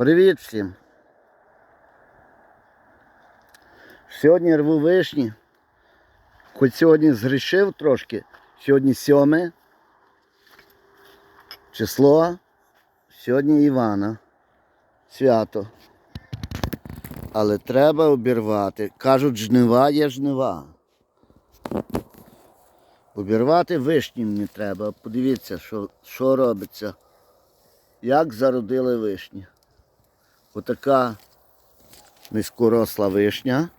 Привіт всім. Сьогодні рву вишні. Хоч сьогодні згрішив трошки. Сьогодні сьоме число. Сьогодні Івана. Свято. Але треба обірвати. Кажуть, жнива є жнива. Обірвати вишні мені треба. Подивіться, що, що робиться. Як зародили вишні. Отака низькоросла вишня.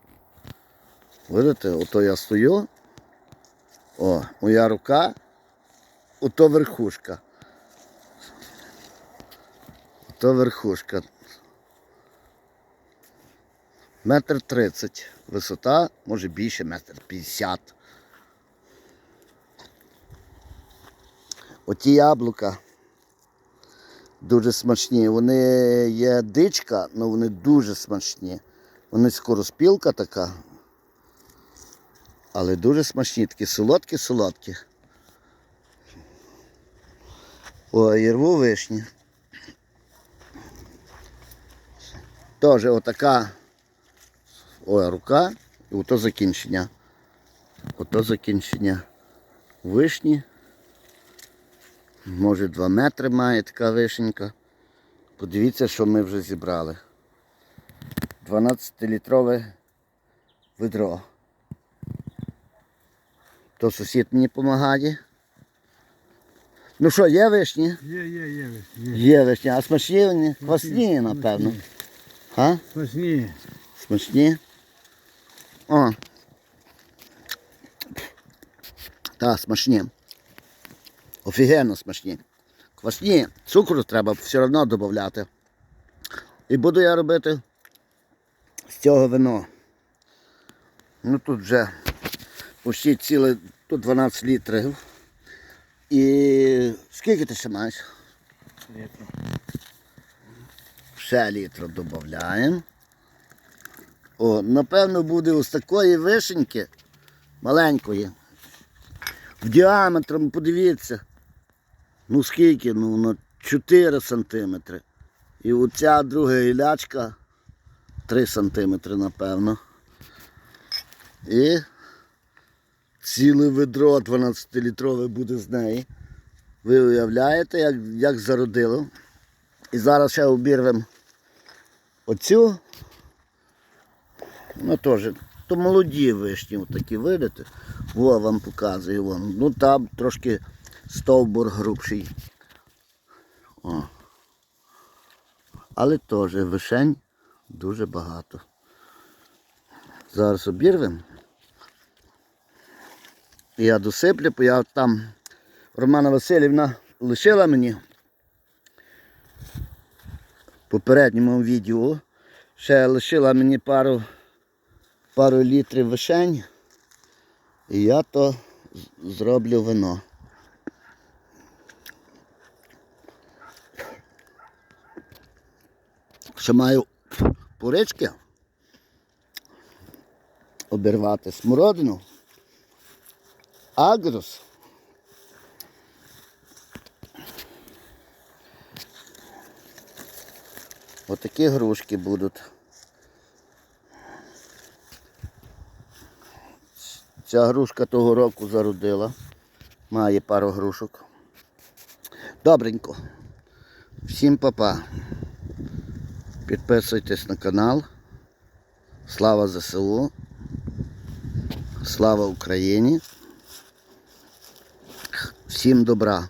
Видите, ото я стою. О, моя рука, ото верхушка. Ото верхушка. Метр тридцять. Висота, може більше, метр п'ятдесят. Оті яблука дуже смачні. Вони є дичка, але вони дуже смачні. Вони скороспілка така. Але дуже смачні, такі солодкі-солодкі. Ой, і рву вишні. Теж отака ой, рука і ото закінчення. Ото закінчення вишні. Може 2 метри має така вишенька. Подивіться, що ми вже зібрали. 12-літрове ведро. То сусід мені допомагає. Ну що, є вишні? Є, є, є, є. Є вишні, а смачні вони? Квасні, напевно. А? Смачні. Смачні? О. Так, смачні. Офігенно смачні. Квасні, цукру треба все одно додати. І буду я робити з цього вино. Ну тут вже почти ціле, тут 12 літрів. І скільки ти ще маєш? Ще літр додаємо. О, напевно, буде ось такої вишеньки маленької. В діаметром, подивіться. Ну скільки? Ну, на 4 сантиметри. І оця друга гілячка 3 сантиметри, напевно. І ціле ведро 12-літрове буде з неї. Ви уявляєте, як, як зародило. І зараз ще обірвемо оцю. Ну теж, то молоді вишні, отакі, видите? Во вам показую вон. Ну там трошки стовбур грубший. О. Але теж вишень дуже багато. Зараз обірвемо. Я досиплю, я там Романа Васильівна лишила мені в попередньому відео. Ще лишила мені пару пару літрів вишень, і я то зроблю вино. Ще маю порички обірвати смородину, агрус. Отакі грушки будуть. Ця грушка того року зародила. Має пару грушок. Добренько. Всім папа. Підписуйтесь на канал. Слава ЗСУ. Слава Україні. Всім добра.